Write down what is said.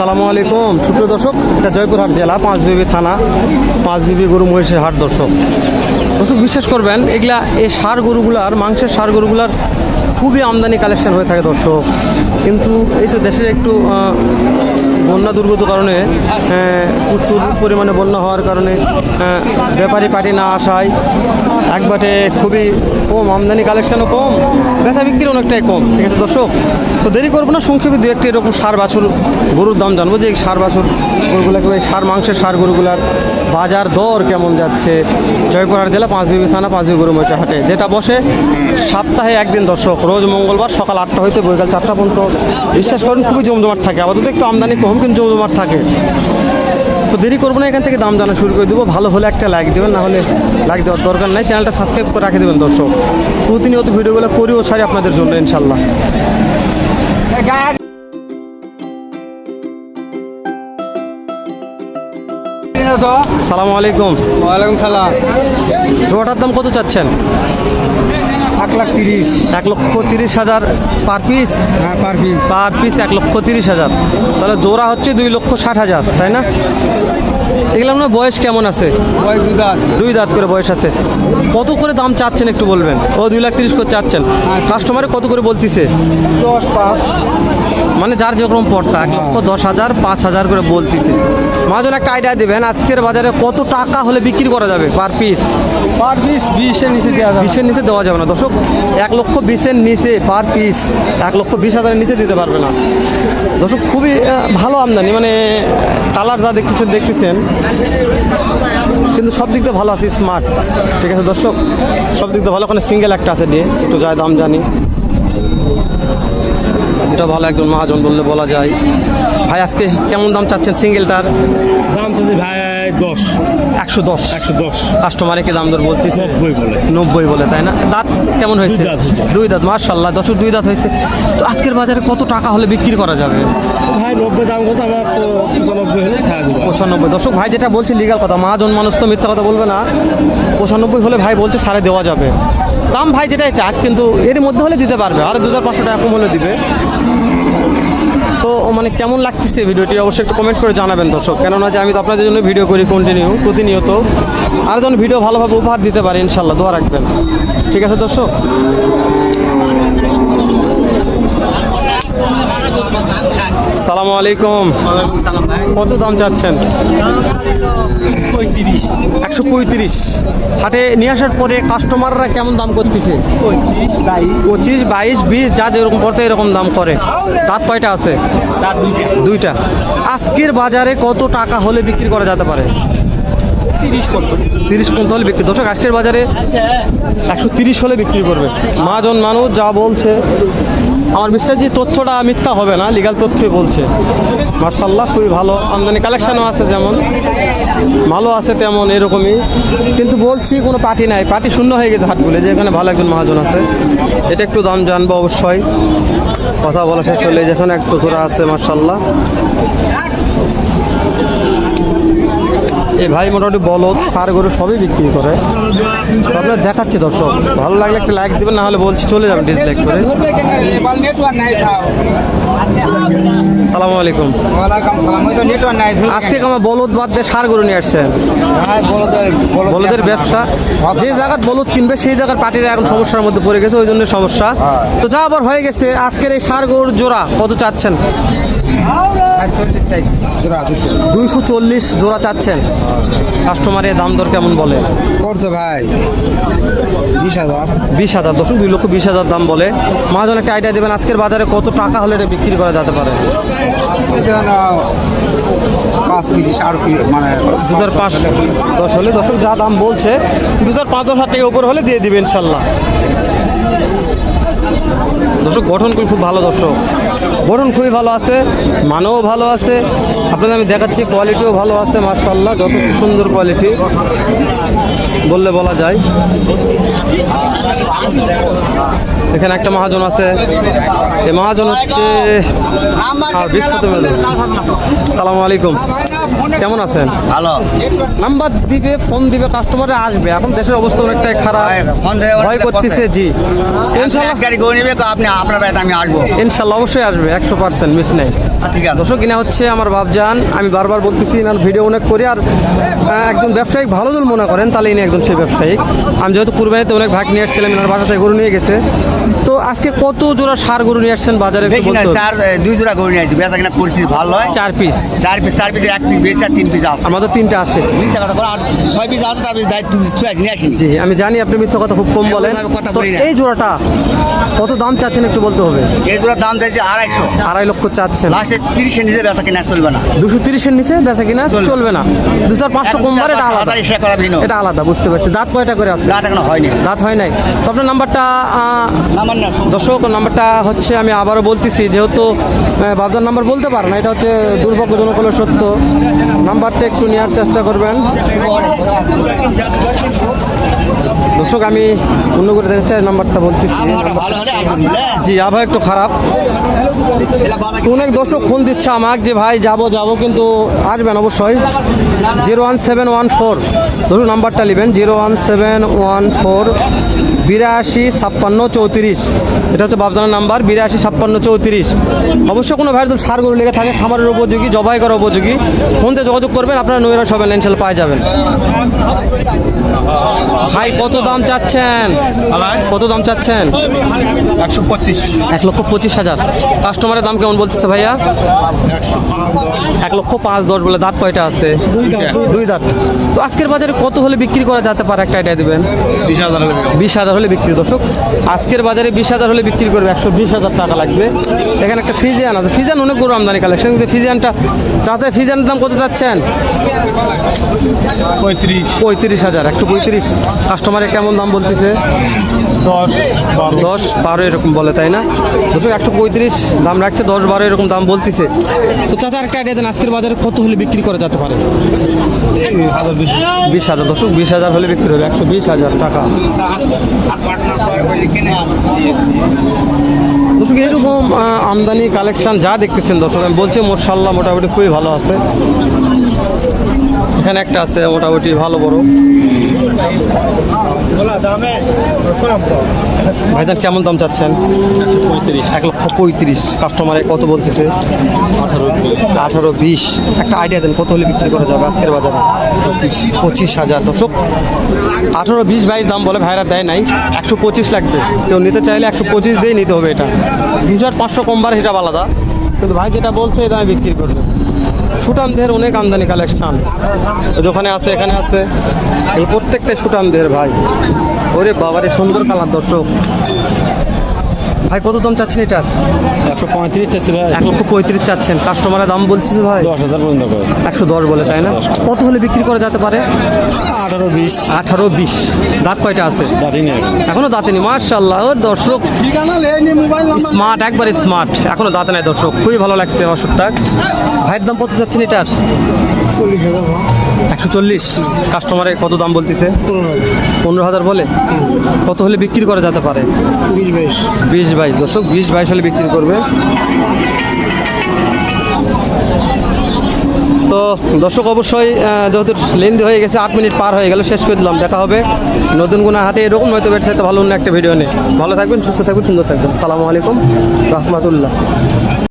সালামু আলাইকুম। সুপ্রিয় দর্শক, এটা জয়পুরহাট জেলা, পাঁচবিবি থানা, পাঁচবিবি গরু মহিষের হাট দর্শক। দর্শক, বিশ্বাস করবেন, এগুলা এই সার গরুগুলার, মাংসের সার গরুগুলার খুবই আমদানি কালেকশন হয়ে থাকে দর্শক। কিন্তু এই তো দেশের একটু বন্যা দুর্গত কারণে প্রচুর পরিমাণে বন্যা হওয়ার কারণে ব্যাপারী পার্টি না আসায় একবারে খুবই কম, আমদানি কালেকশনও কম, বেচা বিক্রি অনেকটাই কম। ঠিক আছে, দর্শক, তো দেরি করব না, সংক্ষেপে দু একটি এরকম সার বাছুর, গরুর দাম জানব যে এই সার বাছুর গরুগুলোকে এই সার, মাংসের সার গরুগুলার বাজার দর কেমন যাচ্ছে? জয়পুরহাট জেলা পাঁচ পাঁচবিবি থানা পাঁচ পাঁচবিবি গরু মহিষের হাটে যেটা বসে সপ্তাহে একদিন দর্শক, রোজ মঙ্গলবার সকাল আটটা হইতে বৈকাল চারটা পর্যন্ত। বিশ্বাস করেন, খুবই জমজমাট থাকে, আপাতত একটু আমদানি কম, কিন্তু জমজমাট থাকে। তো দেরি করব না এখান থেকে দাম জানা শুরু করে দেবো। ভালো হলে একটা লাইক দেবেন না হলে লাইক দেওয়ার দরকার নাই। চ্যানেলটা সাবস্ক্রাইব করে রাখে দেবেন দর্শক। প্রতিনিয়ত ভিডিওগুলো করিও ছাড়ি আপনাদের জন্য ইনশাল্লাহ। সালামু আলাইকুম। ওয়ালাইকুম সালাম। জোয়াটার দাম কত চাচ্ছেন? এক লাখ তিরিশ। এক লক্ষ তিরিশ হাজার পার পিস? হ্যাঁ পার পিস। পার পিস এক লক্ষ তিরিশ হাজার। তাহলে জোড়া হচ্ছে দুই লক্ষ ষাট হাজার তাই না? এগুলো আপনার বয়স কেমন আছে? ওই দুদান দুই দাঁত করে বয়স আছে। কত করে দাম চাচ্ছেন একটু বলবেন? ও দুই লাখ তিরিশ করে চাচ্ছেন। কাস্টমারে কত করে বলতিছে? দশ পাঁচ। মানে যার যেরকম পড়তা এক লক্ষ দশ হাজার পাঁচ হাজার করে বলতিছে। মাজন একটা আইডিয়া দেবেন আজকের বাজারে কত টাকা হলে বিক্রি করা যাবে পার পিস পার পিস বিশের নিচে দেওয়া যাবে বিশের নিচে দেওয়া যাবে না। দর্শক এক লক্ষ বিশের নিচে পার পিস এক লক্ষ বিশ হাজারের নিচে দিতে পারবে না। দর্শক, খুবই ভালো আমদানি মানে কালার যা দেখতেছেন দেখতেছেন। কিন্তু সব দিক দিয়ে ভালো আছে স্মার্ট ঠিক আছে, দর্শক, সব দিক দিয়ে ভালো। ওখানে সিঙ্গেল একটা আছে দিয়ে, একটু যায় দাম জানি। এটা ভালো একজন মহাজন বললে বলা যায়। ভাই, আজকে কেমন দাম চাচ্ছেন সিঙ্গেলটার দাম চলছে ভাই দশ। একশো দশ। একশো দশ। কাস্টমারে কি দাম দর বলতেছে? নব্বই বলে। নব্বই বলে তাই না? দাঁত কেমন হয়েছে? দুই দাঁত হয়েছে। দুই দাঁত মার্শাল্লাহ দশ দুই দাঁত হয়েছে। তো আজকের বাজারে কত টাকা হলে বিক্রি করা যাবে? ভাই নব্বই দাম কত আমার তো পঁচানব্বই হলে পঁচানব্বই। দর্শক ভাই যেটা বলছে লিগাল কথা মহাজন মানুষ তো মিথ্যা কথা বলবে না। পঁচানব্বই হলে ভাই বলছে সারে দেওয়া যাবে। দাম ভাই যেটাই চাক কিন্তু এর মধ্যে হলে দিতে পারবে। আর দু হাজার পাঁচশো টাকা কম হলে দিবে। মানে কেমন লাগতেছে ভিডিওটি? অবশ্যই একটু কমেন্ট করে জানাবেন দর্শক। কেননা যে আমি তো আপনাদের জন্য ভিডিও করি কন্টিনিউ প্রতিনিয়ত। আর যেন ভিডিও ভালোভাবে উপহার দিতে পারি, ইনশাল্লাহ, দোয়া রাখবেন। ঠিক আছে দর্শক? সালামু আলাইকুম। কত দাম চাচ্ছেন? পঁয়ত্রিশ। একশো পঁয়ত্রিশ। হাটে নিয়ে আসার পরে কাস্টমাররা কেমন দাম করতেছে? পঁচিশ বাইশ বিশ যা যেরকম পড়তে এরকম দাম করে। দাঁত কয়টা আছে? দুইটা। আজকের বাজারে কত টাকা হলে বিক্রি করা যেতে পারে? তিরিশ পর্যন্ত। হলে বিক্রি দর্শক আজকের বাজারে একশো তিরিশ হলে বিক্রি করবে। মাজন মানুষ যা বলছে আমার বিশ্বাস যে তথ্যটা মিথ্যা হবে না লিগাল তথ্যই বলছে। মার্শাল্লাহ খুবই ভালো। আমদানি কালেকশনও আছে যেমন ভালো আছে তেমন, এরকমই। কিন্তু বলছি, কোনো পার্টি নাই। পার্টি শূন্য হয়ে গেছে হাটগুলো। যে এখানে ভালো একজন মহাজন আছে। এটা একটু দাম জানব অবশ্যই। কথা বলা শেষ হলে যেখানে এক তোরা আছে মার্শাল্লাহ এই ভাই মোটামুটি বলদ, সার গরু সবই বিক্রি করে। আপনার দেখাচ্ছি দর্শক, ভালো লাগলে একটা লাইক দেবেন, না হলে বলছি চলে যাবেন ডিসলাইক করে। সালামু আলাইকুম আজকে আমার বলদ বাদ দিয়ে সার গরু নিয়ে আসছেন। বলদের ব্যবসা। যে জায়গার বলদ কিনবে, সেই জায়গার পার্টিরা এখন সমস্যার মধ্যে পড়ে গেছে, ওই জন্য সমস্যা। তো যা আবার হয়ে গেছে, আজকের এই সার গরুর জোড়া, কত চাচ্ছেন? দুইশো চল্লিশ জোড়া চাচ্ছেন। কাস্টমারের দাম দর কেমন বলে? করছে ভাই। বিশ হাজার। বিশ হাজার দশক দুই লক্ষ বিশ হাজার দাম বলে। মহাজন একটা আইডিয়া দেবেন আজকের বাজারে কত টাকা হলে এটা বিক্রি করা যেতে পারে? পাঁচ তিরিশ আরও মানে দু হাজার পাঁচ দশ হলে। দশক যা দাম বলছে দু হাজার পাঁচ দশ হাজার টাকা উপর হলে দিয়ে দিবে ইনশাল্লাহ। দর্শক গঠন করে খুব ভালো দর্শক। গঠন খুবই ভালো আছে মানও ভালো আছে। আপনাদের আমি দেখাচ্ছি কোয়ালিটিও ভালো আছে মার্শাল্লাহ যত সুন্দর কোয়ালিটি বললে বলা যায়। এখানে একটা মহাজন আছে। এই মহাজন হচ্ছে হ্যাঁ, বিখ্যাত সালামু আলাইকুম। কেমন আছেন? ভালো। নাম্বার দিবে ফোন দিবে কাস্টমারে আসবে। এখন দেশের অবস্থা অনেকটাই খারাপ। ভয় করতেছে জি। ইনশাল্লাহ গাড়ি নিবে আপনি আপনার বাড়িতে আমি আসব। ইনশাল্লাহ অবশ্যই আসবে একশো পার্সেন্ট মিস নেই। ঠিক আছে। দর্শক কিনা হচ্ছে আমার বাপজান। আমি বারবার বলতেছি না ভিডিও অনেক করি আর একজন ব্যবসায়িক ভালো যদি মনে করেন তাহলে ইনি একজন সেই ব্যবসায়িক। আমি যেহেতু কুরবানিতে অনেক ভাগ নিয়ে আসছিলাম এনার বাসা থেকে গরু নিয়ে গেছে। তো আজকে কত জোড়া সার গরু নিয়ে আসছেন বাজারে বেশি না। চার দুই জোড়া গরু নিয়ে আসছি। বেচা কিনা পরিস্থিতি ভালো হয়। চার পিস চার পিস চার পিস এক পিস বেশি আর তিন পিস আছে। আমাদের তিনটা আছে। মিথ্যা কথা বলো, আর ছয় পিস আছে তার পিস ভাই দুই পিস তুই নিয়ে আসিনি। জি আমি জানি আপনি মিথ্যা কথা খুব কম বলেন। কথা বলি এই জোড়াটা কত দাম চাচ্ছেন একটু বলতে হবে? এই জোড়ার দাম চাইছে আড়াইশো। আড়াই লক্ষ চাচ্ছেন। লাস্টে তিরিশের নিচে বেচা কিনা চলবে না। দুশো তিরিশের নিচে বেচা কিনা চলবে। না। দু চার পাঁচশো এক কম এটা আলাদা। এটা আলাদা বুঝতে পারছি। দাঁত কয়টা করে আছে? দাঁত এখনও হয়নি। দাঁত হয় নাই। তো আপনার নাম্বারটা দর্শক নাম্বারটা হচ্ছে আমি আবারও বলতেছি যেহেতু বাবদার নাম্বার বলতে পারে না এটা হচ্ছে দুর্ভাগ্যজনক হলে সত্য। নাম্বারটা একটু নেওয়ার চেষ্টা করবেন। দর্শক আমি অন্য করে দেখতে চাই নাম্বারটা বলতেছি বুঝলে জি আবহাওয়া একটু খারাপ। অনেক দর্শক ফোন দিচ্ছে আমাকে যে ভাই যাব যাব কিন্তু আসবেন অবশ্যই। Zero one seven one four. ধরুন নাম্বারটা নেবেন zero one seven one four. বিরাশি ছাপ্পান্ন চৌত্রিশ। এটা হচ্ছে বাবদানের নাম্বার বিরাশি ছাপ্পান্ন চৌত্রিশ। অবশ্যই কোনো ভাইয়ের যদি সার গরু লেগে থাকে খামারের উপযোগী জবাই করা উপযোগী। ফোনতে যোগাযোগ করবেন আপনারা নৈরা সবাই লেনসেল পাই যাবেন। ভাই কত দাম চাচ্ছেন? কত দাম চাচ্ছেন? একশো পঁচিশ এক লক্ষ পঁচিশ হাজার। কাস্টমারের দাম কেমন বলতেছে ভাইয়া? এক লক্ষ পাঁচ দশ বলে দাঁত কয়টা আছে? দুই দাঁত। তো আজকের বাজারে কত হলে বিক্রি করা যেতে পারে? একটা আইডিয়া দেবেন। বিশ হাজার বিশ হাজার হলে বিক্রি। দর্শক আজকের বাজারে বিশ হাজার হলে বিক্রি করবে একশো বিশ হাজার টাকা লাগবে। এখানে একটা ফিজিয়ান আছে। ফিজিয়ান অনেক গরু আমদানি কালেকশন কিন্তু ফিজিয়ানটা চাচা ফিজিয়ানের দাম কত যাচ্ছেন পঁয়ত্রিশ। পঁয়ত্রিশ হাজার একশো পঁয়ত্রিশ। কাস্টমারে কেমন দাম বলতেছে? দশ দশ বারো এরকম বলে তাই না? দর্শক একশো পঁয়ত্রিশ দাম রাখছে দশ বারো এরকম দাম বলতেছে। তো চাচা একটা আইডিয়া দেন আজকের বাজারে কত হলে বিক্রি করা যেতে পারে? বিশ বিশ হাজার দর্শক বিশ হাজার হলে বিক্রি হবে একশো বিশ হাজার টাকা। দর্শক, এরকম আমদানি কালেকশন যা দেখতেছেন দর্শক, আমি বলছি মোরশাল্লাহ মোটামুটি খুবই ভালো আছে। এখানে একটা আছে, মোটামুটি ভালো বড়। ভাইজান, কেমন দাম চাচ্ছেন? এক লক্ষ পঁয়ত্রিশ। কাস্টমারে কত বলতেছে? আঠারো আঠারো বিশ। একটা আইডিয়া দেন, কত হলে বিক্রি করা যাবে আজকের বাজারে? পঁচিশ হাজার। দর্শক আঠারো বিশ বাইশ দাম বলে ভাইরা দেয় নাই, একশো পঁচিশ লাগবে। কেউ নিতে চাইলে একশো পঁচিশ দিয়ে নিতে হবে এটা। দু হাজার পাঁচশো কমবার হিসাব আলাদা। কিন্তু ভাই যেটা বলছে এই দামে বিক্রি করবে। সুটাম দেহের অনেক আমদানি কালেকশন। যেখানে আছে, এখানে আছে। এই প্রত্যেকটা সুটাম দেহের ভাই। ওরে বাবারে, সুন্দর কালার দর্শক। ভাই কত দাম চাচ্ছেন এটার? একশো পঁয়ত্রিশ চাচ্ছি ভাই। এক লক্ষ পঁয়ত্রিশ চাচ্ছেন। কাস্টমারের দাম বলছিস ভাই? দশ হাজার পর্যন্ত একশো দশ বলে তাই না? কত হলে বিক্রি করা যেতে পারে? আঠারো বিশ। আঠারো বিশ। দাঁত কয়টা আছে? দাঁড়িয়ে নেই এখনও। দাঁতে নেই। মার্শাল্লাহ ওর দর্শক। স্মার্ট একবারে স্মার্ট এখনও দাঁতে নাই দর্শক। খুবই ভালো লাগছে ওষুধটা। ভাইয়ের দাম কত চাচ্ছেন এটার? একশো চল্লিশ কাস্টমারে কত দাম বলতেছে? পনেরো হাজার। বলে? কত হলে বিক্রি করা যেতে পারে? বিশ বাইশ। দর্শক বিশ বাইশ হলে বিক্রি করবে। তো দর্শক অবশ্যই যেহেতু লেন্দি হয়ে গেছে আট মিনিট পার হয়ে গেল শেষ করে দিলাম। দেখা হবে নতুন কোনো হাটে। এরকম হয়তো সাথে ভালো অন্য একটা ভিডিও নেই ভালো থাকবেন সুস্থ থাকবেন সুন্দর থাকবেন। সালামু আলাইকুম রহমতুল্লাহ।